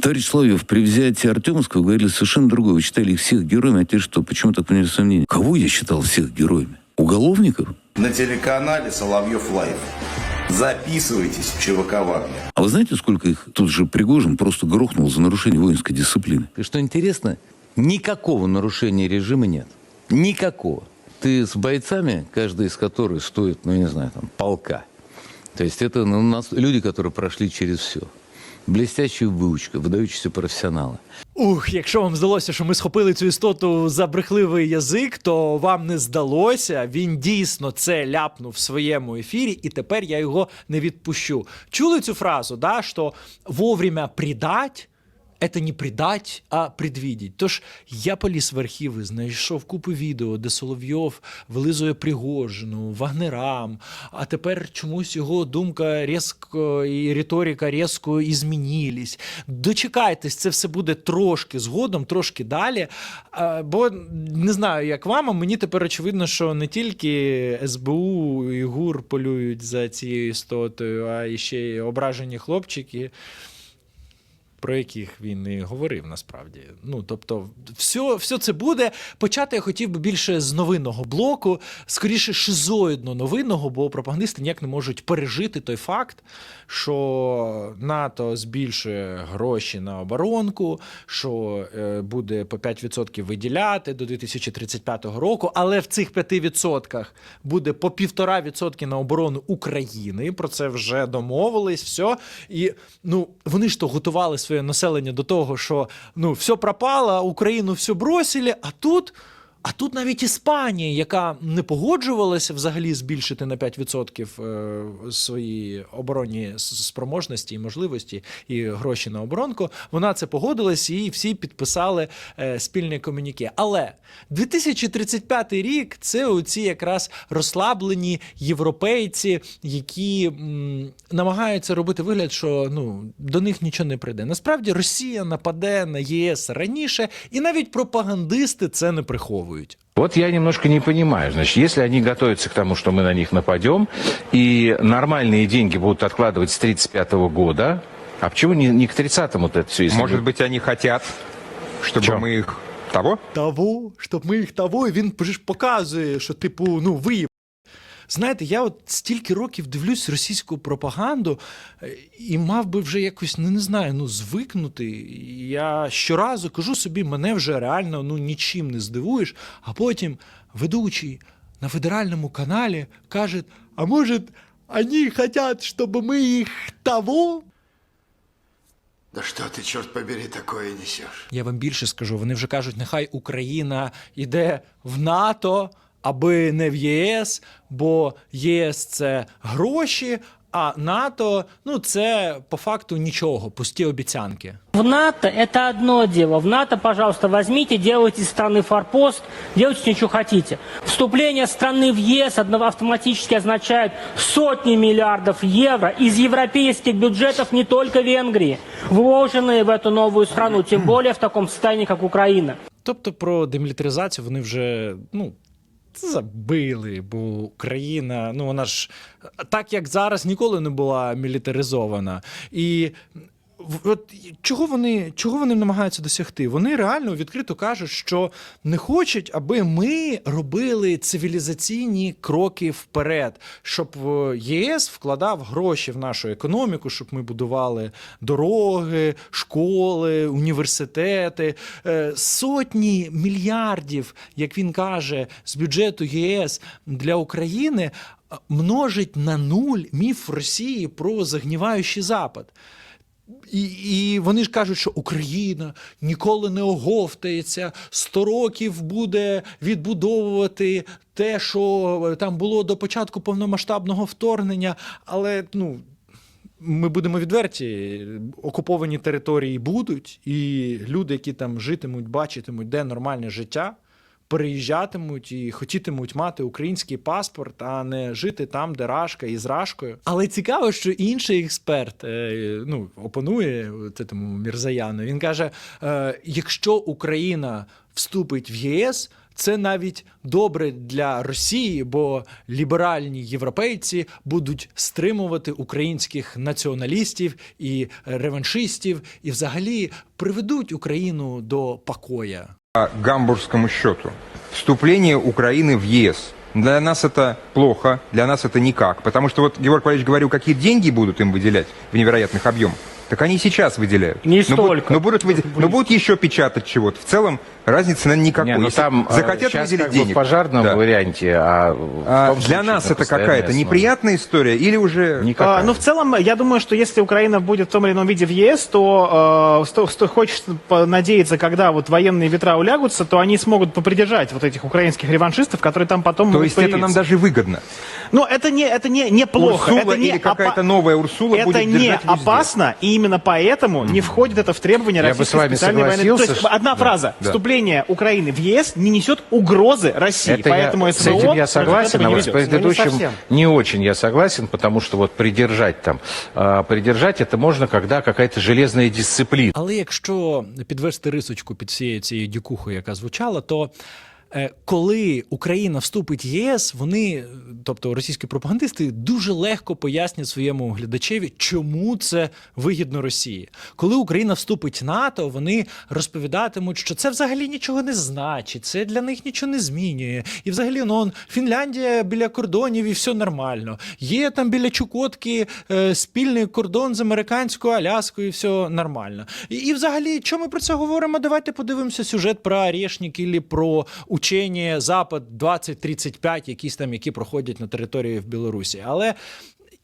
Товарищ Соловьев, при взятии Артемовского говорили совершенно другое. Вы считали их всех героями, а теперь что? Почему так поняли сомнения? Кого я считал всех героями? Уголовников? На телеканале Соловьев Лайв. Записывайтесь в ЧВК Вагнер. А вы знаете, сколько их тут же Пригожин просто грохнул за нарушение воинской дисциплины? И что интересно, никакого нарушения режима нет. Никакого. Ты с бойцами, каждый из которых стоит, ну, не знаю, там, полка. То есть это ну, у нас люди, которые прошли через все. Блестящая выучка, выдающиеся профессионалы. Ух, якщо вам здалося, що ми схопили цю істоту за брехливий язик, то вам не здалося. Він дійсно це ляпнув в своєму ефірі, і тепер я його не відпущу. Чули цю фразу, да, що вовремя предать это не предать, а предвидеть. Тож я поліз в архіви, знайшов купу відео, де Соловйов вилизує Пригожину, Вагнерам, а тепер чомусь його думка різко і риторика різко і змінились. Дочекайтесь, це все буде трошки згодом, трошки далі. Бо не знаю, як вам, а мені тепер очевидно, що не тільки СБУ і ГУР полюють за цією істотою, а і ще й ображені хлопчики про яких він і говорив насправді. Ну тобто, все, все це буде. Почати я хотів би більше з новинного блоку, скоріше шизоїдно новинного, бо пропагандисти ніяк не можуть пережити той факт, що НАТО збільшує гроші на оборонку, що е, буде по 5% виділяти до 2035 року, але в цих 5% буде по 1,5% на оборону України. Про це вже домовились. все. І ну вони ж то готували своє населення до того, що ну все пропало, Україну все бросили, а тут. А тут навіть Іспанія, яка не погоджувалася взагалі збільшити на 5% е, свої оборонні спроможності і можливості і гроші на оборонку, вона це погодилась і всі підписали е, спільне комюніке. Але 2035 рік це оці якраз розслаблені європейці, які намагаються робити вигляд, що ну до них нічого не прийде. Насправді Росія нападе на ЄС раніше, і навіть пропагандисти це не приховують. Вот я немножко не понимаю. Значит, если они готовятся к тому, что мы на них нападем, и нормальные деньги будут откладывать с 35 года, а почему не, не к 30-му это все? Может быть, они хотят, чтобы Чё? мы их того? того, щоб ми їх того, і він ж показує, що типу, ну ви. Знаєте, я от стільки років дивлюсь російську пропаганду е, і мав би вже якось, ну не знаю, ну звикнути. Я щоразу кажу собі, мене вже реально ну нічим не здивуєш, а потім ведучий на федеральному каналі каже: а може, вони хочуть, щоб ми їх того? Да что ты, черт побери, такое несешь? Я вам більше скажу, вони вже кажуть, нехай Україна йде в НАТО, аби не в ЄС, бо ЄС це гроші, а НАТО ну це по факту нічого, пусті обіцянки. В НАТО это одно дело. В НАТО, пожалуйста, возьмите, делайте из страны форпост, делайте что хотите. Вступление страны в ЕС одно- автоматически означает сотни миллиардов евро из европейских бюджетов не только Венгрии, вложенные в эту новую страну, тем более в таком состоянии, как Украина. Тобто про демілітаризацію вони вже ну. Забили, бо Україна, ну вона ж так як зараз ніколи не була мілітаризована. І от чого вони, чого вони намагаються досягти? Вони реально відкрито кажуть, що не хочуть, аби ми робили цивілізаційні кроки вперед, щоб е, ЄС вкладав гроші в нашу економіку, щоб ми будували дороги, школи, університети, Е, сотні мільярдів, як він каже, з бюджету ЄС для України е, множить на нуль міф Росії про загніваючий Запад. І, і вони ж кажуть, що Україна ніколи не оговтається, 100 років буде відбудовувати те, що там було до початку повномасштабного вторгнення. Але ну, ми будемо відверті, окуповані території будуть, і люди, які там житимуть, бачитимуть, де нормальне життя, переїжджатимуть і хотітимуть мати український паспорт, а не жити там, де рашка і з рашкою. Але цікаво, що інший експерт е, ну, опонує цьому Мірзаяну. Він каже: е, якщо Україна вступить в ЄС. це навіть добре для Росії, бо ліберальні європейці будуть стримувати українських націоналістів і реваншистів, і взагалі приведуть Україну до покоя По гамбургскому счету. Вступление Украины в ЕС. Для нас это плохо, для нас это никак. Потому что вот Георгий Павлович говорил, какие деньги будут им выделять в невероятных объемах. Так они сейчас выделяют. Не но, будут- столько. но, будут выде- но будут еще печатать чего-то. В целом разницы, наверное, никакой. Не, ну там э, захотят сейчас выделить как бы денег. в пожарном да. варианте, а, в А том для случае нас на это какая-то неприятная история или уже... Никакая. А, ну, в целом, я думаю, что если Украина будет в том или ином виде в ЕС, то, э, сто- сто- хочется надеяться, когда вот военные ветра улягутся, то они смогут попридержать вот этих украинских реваншистов, которые там потом То есть это нам появиться. даже выгодно. Ну, это не, это не, неплохо. Урсула это не или какая-то опа- новая Урсула Это будет не опасно, и именно поэтому не входит это в требования Я бы российской с вами специальной военной... согласился, То есть, что- одна да, фраза. да. Вступление Украины в ЕС не несет угрозы России. Это поэтому я, СВО с этим я против согласен, этого а не вот с ведется. предыдущим совсем. не очень я согласен, потому что вот придержать там, а, придержать это можно, когда какая-то железная дисциплина. Але якщо підвести рисочку під всією цією дюкухою, яка звучала, то е, коли Україна вступить в ЄС, вони, тобто російські пропагандисти, дуже легко пояснять своєму глядачеві, чому це вигідно Росії. Коли Україна вступить в НАТО, вони розповідатимуть, що це взагалі нічого не значить, це для них нічого не змінює. І взагалі, ну Фінляндія біля кордонів і все нормально. Є там біля Чукотки е, спільний кордон з американською Аляскою, і все нормально. І, і взагалі, що ми про це говоримо? Давайте подивимося сюжет про Орешник і про учення Запад 2035, якісь там, які проходять на території в Білорусі. Але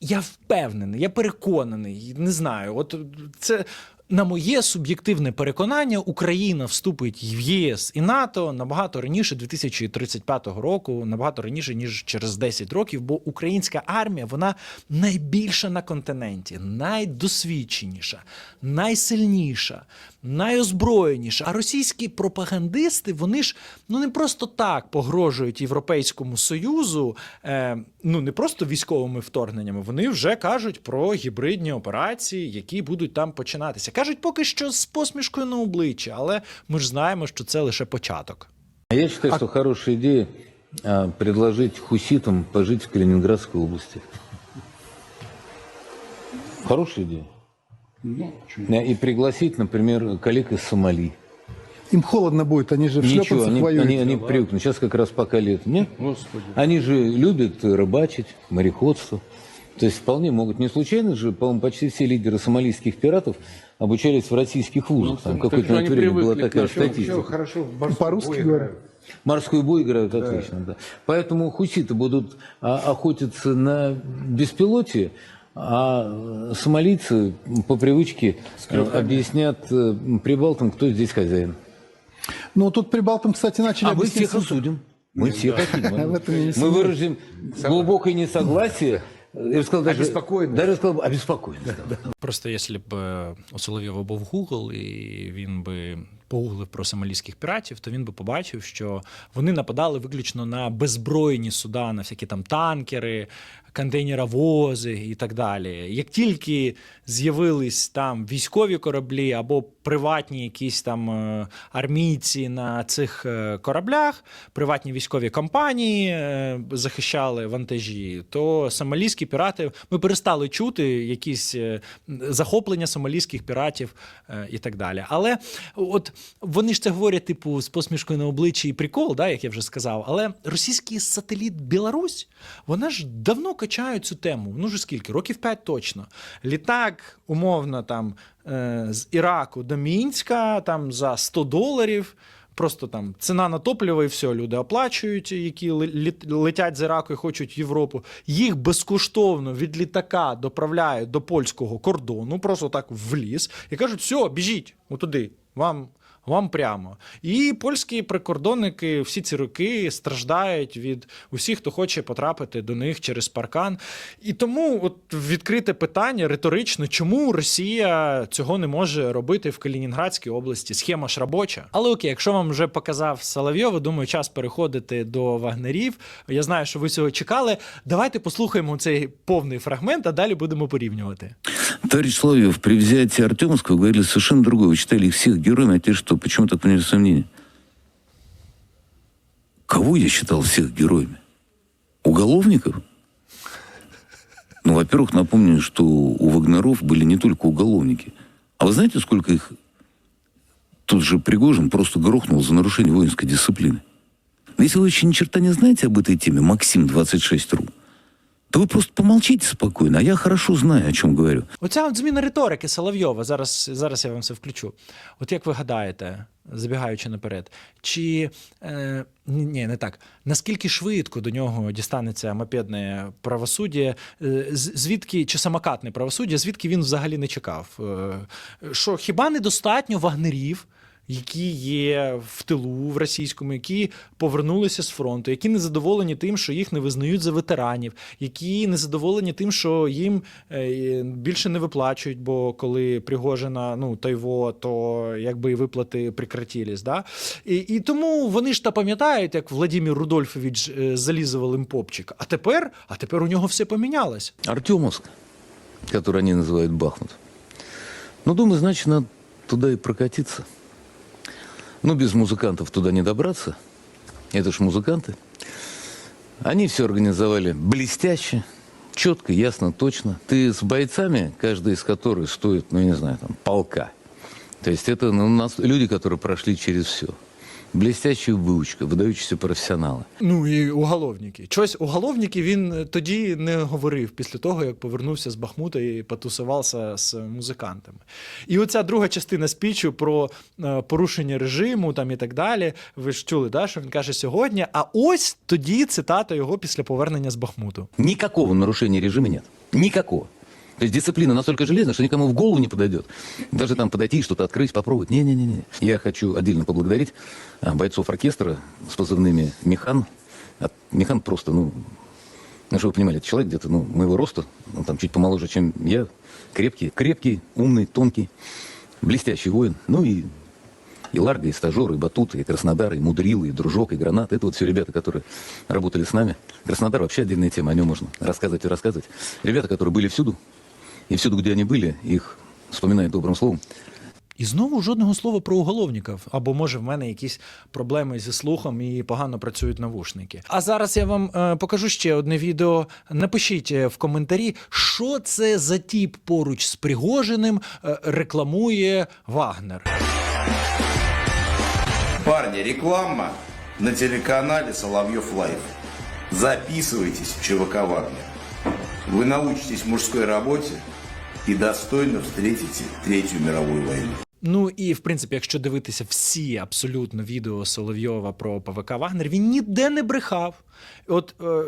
я впевнений, я переконаний, не знаю. От це. На моє суб'єктивне переконання, Україна вступить в ЄС і НАТО набагато раніше 2035 року, набагато раніше ніж через 10 років, бо українська армія вона найбільша на континенті, найдосвідченіша, найсильніша, найозброєніша. А російські пропагандисти вони ж ну не просто так погрожують Європейському Союзу, е, ну не просто військовими вторгненнями. Вони вже кажуть про гібридні операції, які будуть там починатися. Кажуть, поки що з посмішкою на обличчі, але ми ж знаємо, що це лише початок. А Я считаю, что хорошая идея а, предложить хуситам пожить в Калининградской области. Хорошая идея. Да, И пригласить, например, коллег из Сомали. Им холодно будет, они же в Ничего, шлепанцах они, воюют. они, они привыкнут. Сейчас как раз пока лето. Нет? Они же любят рыбачить, мореходство. То есть вполне могут. Не случайно же, по-моему, почти все лидеры сомалийских пиратов обучались в российских вузах. Там какое-то время была такая статистика. По-русски говорят. Морской бой играют отлично, да. Поэтому хуситы будут а, охотиться на беспилотие, а сомалийцы по привычке э, объяснят э, прибалтам, кто здесь хозяин. Ну, тут прибалтам, кстати, начали А мы объяснять- всех осудим. Мы всех осудим. Мы выразим глубокое несогласие. Я бы сказал, даже, даже я сказал, обеспокоенность. да. Просто если б у Соловьева був Google, і він би погуглив про сомалійських піратів, то він би побачив, що вони нападали виключно на беззбройні суда, на всякі там танкери, контейнеровози і так далі. Як тільки з'явились там військові кораблі або приватні якісь там е, армійці на цих е, кораблях, приватні військові компанії е, захищали вантажі, то сомалійські пірати ми перестали чути якісь захоплення сомалійських піратів і так далі. Але от вони ж це говорять, типу, з посмішкою на обличчі і прикол, да, як я вже сказав. Але російський сателіт Білорусь, вона ж давно качає цю тему. Ну вже скільки? Років 5 точно. Літак, умовно, там е, з Іраку до Мінська, там за 100 доларів. Просто там ціна на топливо і все, люди оплачують, які летять з Іраку і хочуть Європу. Їх безкоштовно від літака доправляють до польського кордону, просто так в ліс, і кажуть: все, біжіть отуди, вам. Вам прямо. І польські прикордонники всі ці роки страждають від усіх, хто хоче потрапити до них через паркан. І тому от відкрите питання риторично, чому Росія цього не може робити в Калінінградській області? Схема ж робоча. Але окей, якщо вам вже показав Соловйова, думаю, час переходити до вагнерів. Я знаю, що ви цього чекали. Давайте послухаємо цей повний фрагмент, а далі будемо порівнювати. Товарищ Соловьев, при взятии Артемовского говорили совершенно другое. Вы читали их всех героями, а теперь что? Почему так поняли сомнения? Кого я считал всех героями? Уголовников? Ну, во-первых, напомню, что у Вагнеров были не только уголовники. А вы знаете, сколько их тот же Пригожин просто грохнул за нарушение воинской дисциплины? Если вы еще ни черта не знаете об этой теме, Максим 26.ру, то ви просто помолчите спокійно, а я хорошо знаю, о чому говорю. Оця от зміна риторики Соловйова, зараз, зараз я вам це включу. От як ви гадаєте, забігаючи наперед, чи е, ні, не так. Наскільки швидко до нього дістанеться мопедне правосуддя, е, звідки чи самокатне правосуддя, звідки він взагалі не чекав? Е, що хіба недостатньо вагнерів? Які є в тилу в російському, які повернулися з фронту, які не задоволені тим, що їх не визнають за ветеранів, які не задоволені тим, що їм е, більше не виплачують, бо коли Пригожина, ну Тайво, то якби і виплати прекратились. Да? І, і тому вони ж та пам'ятають, як Владимир Рудольфович е, залізував їм попчик. А тепер, а тепер у нього все помінялось. Артемовск, который они называют Бахмут. Ну, думаю, значит, надо туда и прокатиться. Ну, без музыкантов туда не добраться. Это ж музыканты. Они все организовали блестяще, четко, ясно, точно. Ты с бойцами, каждый из которых стоит, ну, я не знаю, там, полка. То есть это ну, у нас люди, которые прошли через все. Блестящая выучка, выдающиеся профессионалы. Ну і уголовники. Щось уголовники він е, тоді не говорив після того, як повернувся з Бахмута і потусувався з музикантами. І оця друга частина спічу про е, порушення режиму там і так далі. Ви ж чули, да, що він каже сьогодні. А ось тоді цитата його після повернення з Бахмуту. Никакого нарушения режима нет. Никакого. То есть дисциплина настолько железная, что никому в голову не подойдет. Даже там подойти что-то открыть, попробовать. Не-не-не. Я хочу отдельно поблагодарить а, бойцов оркестра с позывными «Механ». Механ просто, ну, ну, чтобы вы понимали, это человек где-то, ну, моего роста, он там чуть помоложе, чем я. Крепкий, крепкий, умный, тонкий, блестящий воин. Ну и и Ларго, и стажер, и Батут, и Краснодар, и Мудрил, и Дружок, и Гранат. Это вот все ребята, которые работали с нами. Краснодар вообще отдельная тема, о нем можно рассказывать и рассказывать. Ребята, которые были всюду, и всюду, где они были, их вспоминают добрым словом. І знову жодного слова про уголовників. Або може в мене якісь проблеми зі слухом і погано працюють навушники. А зараз я вам е, покажу ще одне відео. Напишіть е, в коментарі, що це за тіп поруч з Пригожиним е, рекламує Вагнер. Парни, реклама на телеканале Соловьев Лайф. Записывайтесь в ЧВК Вагнер. Вы научитесь мужской работе и достойно встретите Третью мировую войну. Ну і в принципі, якщо дивитися всі абсолютно відео Соловйова про ПВК Вагнер, він ніде не брехав. От е,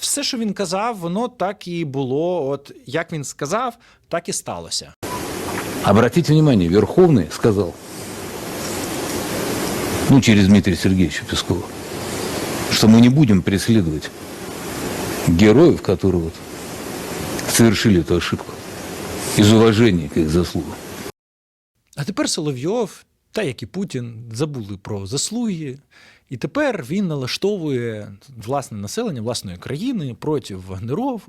все, що він казав, воно так і було. От як він сказав, так і сталося. Обратите внимание, Верховный сказал, ну, через Дмитрия Сергеевича Пескова, что мы не будем преследовать героев, которые вот совершили эту ошибку, из уважения к их заслугам. А тепер Соловйов, та як і Путін, забули про заслуги. І тепер він налаштовує власне населення власної країни проти вагнеров,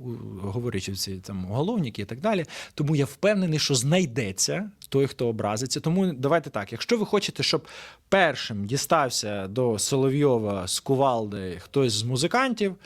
говорячи ці там уголовники і так далі. Тому я впевнений, що знайдеться той, хто образиться. Тому давайте так: якщо ви хочете, щоб першим дістався до Соловйова з кувалди хтось з музикантів,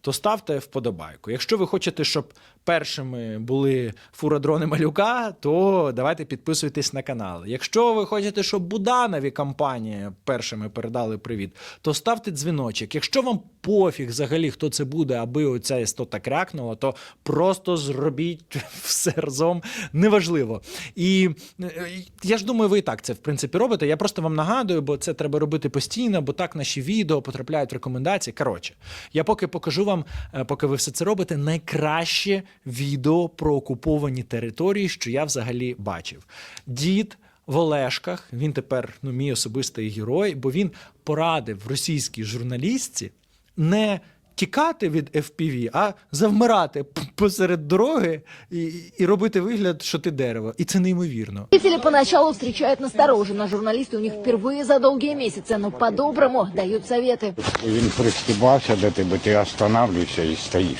то ставте вподобайку. Якщо ви хочете, щоб першими були фурадрони малюка, то давайте підписуйтесь на канал. Якщо ви хочете, щоб Буданові компанії першими передали привіт, то ставте дзвіночок. Якщо вам пофіг взагалі, хто це буде, аби оця істота крякнула, то просто зробіть все разом. Неважливо. І е, я ж думаю, ви і так це в принципі робите. Я просто вам нагадую, бо це треба робити постійно, бо так наші відео потрапляють в рекомендації. Коротше, я поки покажу вам, е, поки ви все це робите, найкраще відео про окуповані території, що я взагалі бачив. Дід в Олешках, він тепер ну, мій особистий герой, бо він порадив російській журналістці не тікати від FPV, а завмирати п- посеред дороги і, і робити вигляд, що ти дерево. І це неймовірно. Зрители поначалу встречают настороженно. Журналисты у них впервые за долгие месяцы, но по-доброму дают советы. Він пристібався до тебе, ти останавливаешься і стоїш.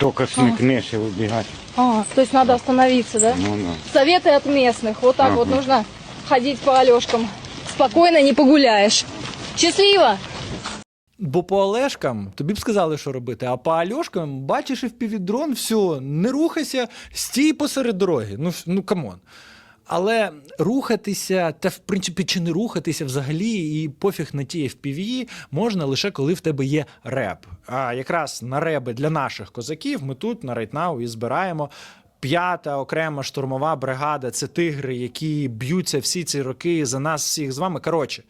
Тільки смикнешся вибігати. А, то есть надо остановиться, да? Ну, ну. Советы от местных. Вот так вот нужно ходить по Алешкам. Спокойно не погуляешь. Счастливо! Бо по Олешкам тобі б сказали, що робити, а по Альошкам бачиш і впівдрон, все, не рухайся, стій посеред дороги. Ну, ну камон. Але рухатися, та в принципі, чи не рухатися взагалі, і пофіг на ті FPV можна лише коли в тебе є реп. А якраз на реби для наших козаків ми тут на Рейтнау і збираємо. П'ята окрема штурмова бригада це тигри, які б'ються всі ці роки за нас всіх з вами. Коротше,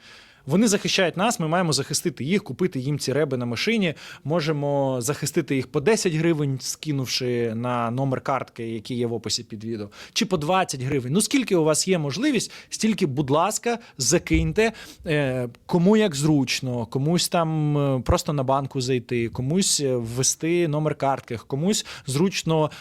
вони захищають нас, ми маємо захистити їх, купити їм ці реби на машині. Можемо захистити їх по 10 гривень, скинувши на номер картки, який є в описі під відео, чи по 20 гривень. Ну скільки у вас є можливість, стільки, будь ласка, закиньте е, кому як зручно, комусь там е, просто на банку зайти, комусь е, ввести номер картки, комусь зручно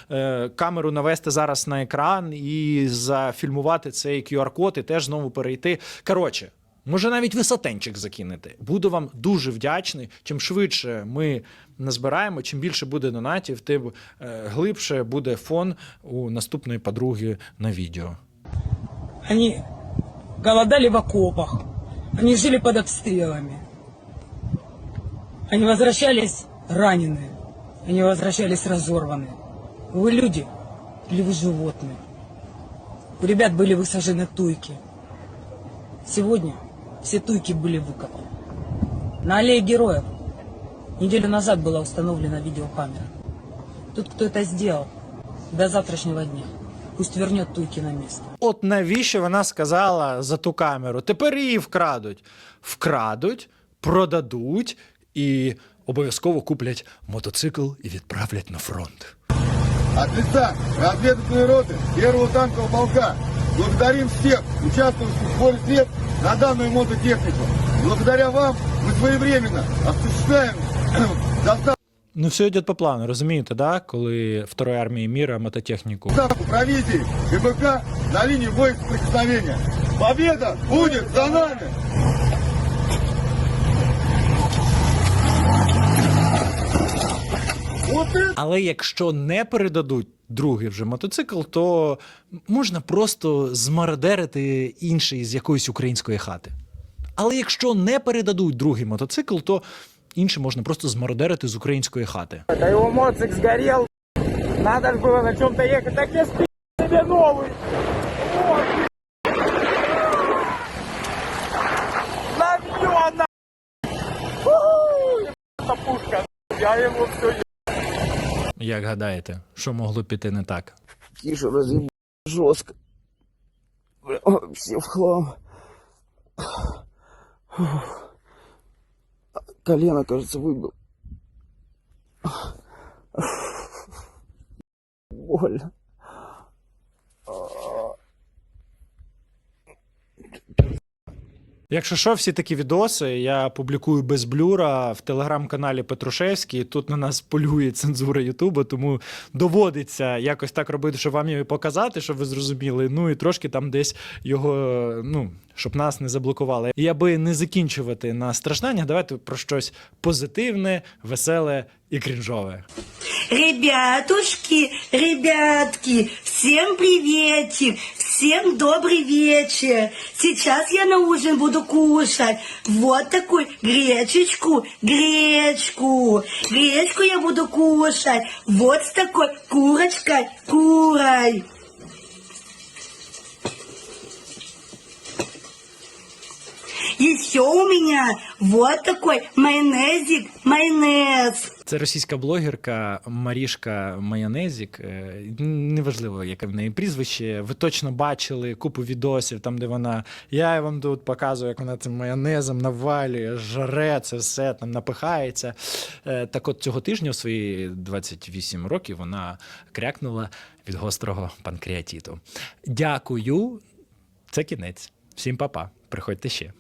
камеру навести зараз на екран і зафільмувати цей QR-код і теж знову перейти. Коротше. Може, навіть висотенчик закинете. Буду вам дуже вдячний. Чим швидше ми назбираємо, чим більше буде донатів, тим е, глибше буде фон у наступної подруги на відео. Они голодали в окопах. Они жили под обстрелами. Они возвращались раненые. Они возвращались разорванные. Вы люди или вы животные? У ребят были высажены туйки. Сегодня все туйки были выкопаны. На аллее героев неделю назад была установлена видеокамера. Тот, кто это сделал, до завтрашнего дня, пусть вернет туйки на место. От навіщо вона сказала за ту камеру? Тепер її вкрадуть. Вкрадуть, продадуть і обов'язково куплять мотоцикл і відправлять на фронт. От лица разведывательной роты первого танкового полка благодарим всех участвующих в сборе средств на данную мототехнику. Благодаря вам мы своевременно осуществляем доставку Ну, все йде по плану, розумієте, да? коли Второї армії міра мототехніку. провизии ВБК на линии боеприкосновения. Победа будет за нами! Але якщо не передадуть другий вже мотоцикл, то можна просто змародерити інший з якоїсь української хати. Але якщо не передадуть другий мотоцикл, то інший можна просто змародерити з української хати. Да его моцик сгорел. Надо же было на чем-то ехать. Так я спи себе новый. Забьё на! Это пушка. Я ему все як гадаєте, що могло піти не так? Тише разъеб жорстко. Всі в хлам. Колено, кажется, выбил. Больно. Якщо що, всі такі відоси я публікую без блюра в телеграм-каналі Петрушевський. Тут на нас полює цензура Ютуба, тому доводиться якось так робити, щоб вам її показати, щоб ви зрозуміли. Ну і трошки там десь його, ну, щоб нас не заблокували. І аби не закінчувати на стражданнях, давайте про щось позитивне, веселе і крінжове. Ребятушки, ребятки, всем приветик, всем добрый вечер. Сейчас я на ужин буду кушать вот такую гречечку, гречку. Гречку я буду кушать вот с такой курочкой, курой. Еще у меня вот такой майонезик, майонез. Це російська блогерка Марішка Майонезік. Е, Неважливо, яке в неї прізвище. Ви точно бачили купу відосів, там, де вона. Я вам тут показую, як вона цим майонезом навалює, жаре це все там напихається. Е, Так от цього тижня, в свої 28 років, вона крякнула від гострого панкреатиту. Дякую. Це кінець. Всім па-па. Приходьте ще.